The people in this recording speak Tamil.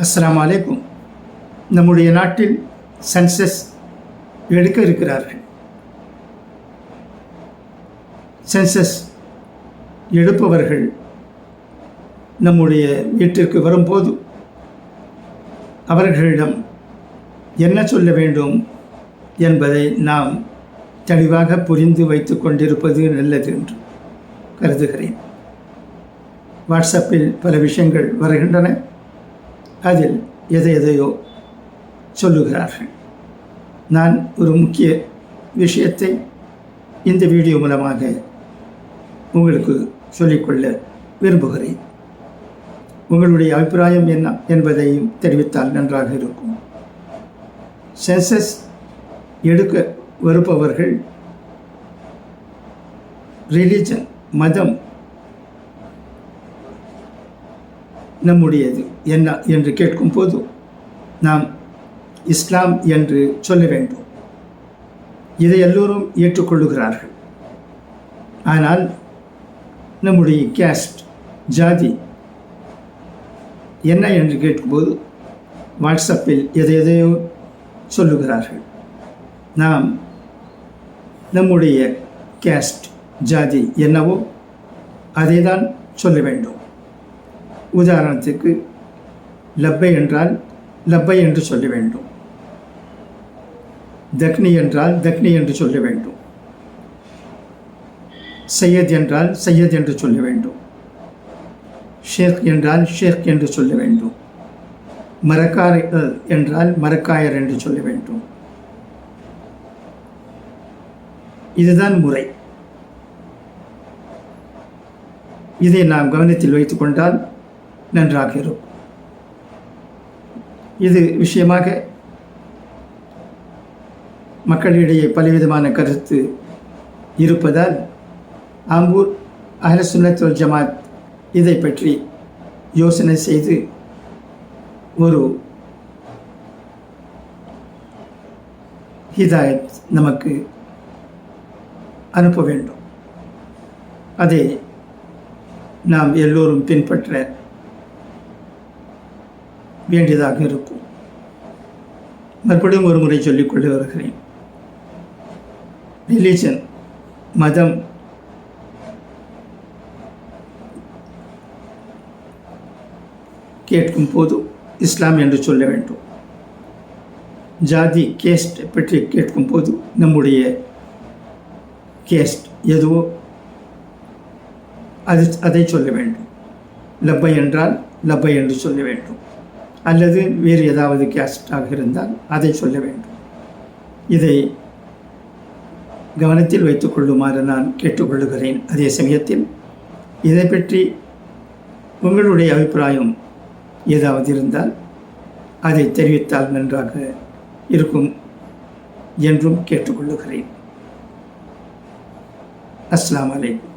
அஸ்லாம் அலைக்கும். நம்முடைய நாட்டில் சென்சஸ் எடுக்க இருக்கிறார்கள். சென்சஸ் எடுப்பவர்கள் நம்முடைய வீட்டிற்கு வரும்போது அவர்களிடம் என்ன சொல்ல வேண்டும் என்பதை நாம் தெளிவாக புரிந்து வைத்து கொண்டிருப்பது நல்லது என்று கருதுகிறேன். வாட்ஸ்அப்பில் பல விஷயங்கள் வருகின்றன. அதில் எதை எதையோ சொல்லுகிறார்கள். நான் ஒரு முக்கிய விஷயத்தை இந்த வீடியோ மூலமாக உங்களுக்கு சொல்லிக்கொள்ள விரும்புகிறேன். உங்களுடைய அபிப்பிராயம் என்ன என்பதையும் தெரிவித்தால் நன்றாக இருக்கும். சென்சஸ் எடுக்க வருபவர்கள் ரிலிஜன் மதம் நம்முடையது. என்ன என்று கேட்கும் போது நாம் இஸ்லாம் என்று சொல்ல வேண்டும். இதை எல்லோரும் ஏற்றுக்கொள்ளுகிறார்கள். ஆனால் நம்முடைய கேஸ்ட் ஜாதி என்ன என்று கேட்கும்போது வாட்ஸ்அப்பில் எதை எதையோ சொல்லுகிறார்கள். நாம் நம்முடைய கேஸ்ட் ஜாதி என்னவோ அதை தான் சொல்ல வேண்டும். உதாரணத்துக்கு லப்பை என்றால் லப்பை என்று சொல்ல வேண்டும். தக்னி என்றால் தக்னி என்று சொல்ல வேண்டும். சையத் என்றால் சையத் என்று சொல்ல வேண்டும். ஷேக் என்றால் ஷேக் என்று சொல்ல வேண்டும். மரக்காயர் என்றால் மரக்காயர் என்று சொல்ல வேண்டும். இதுதான் முறை. இதை நாம் கவனத்தில் வைத்துக்கொண்டால் நன்றாக இருக்கும் இது விஷயமாக மக்களிடையே பலவிதமான கருத்து இருப்பதால் ஆம்பூர் அஹ்லசுன்னத் ஜமாத் இதை பற்றி யோசனை செய்து ஒரு ஹிதாயத் நமக்கு அனுப்ப வேண்டும். அதை நாம் எல்லோரும் பின்பற்ற வேண்டியதாக இருக்கும். மறுபடியும் ஒரு முறை சொல்லிக்கொண்டு வருகிறேன். ரிலீஜன் மதம் கேட்கும் போது இஸ்லாம் என்று சொல்ல வேண்டும். ஜாதி கேஸ்ட் பற்றி கேட்கும் போது நம்முடைய கேஸ்ட் எதுவோ அது அதை சொல்ல வேண்டும். லப்பை என்றால் லப்பை என்று சொல்ல வேண்டும். அல்லது வேறு ஏதாவது கேஸ்டாக இருந்தால் அதை சொல்ல வேண்டும். இதை கவனத்தில் வைத்துக் கொள்ளுமாறு நான் கேட்டுக்கொள்ளுகிறேன். அதே சமயத்தில் இதை பற்றி உங்களுடைய அபிப்பிராயம் ஏதாவது இருந்தால் அதை தெரிவித்தால் நன்றாக இருக்கும் என்றும் கேட்டுக்கொள்ளுகிறேன். அஸ்லாம் வலைக்கும்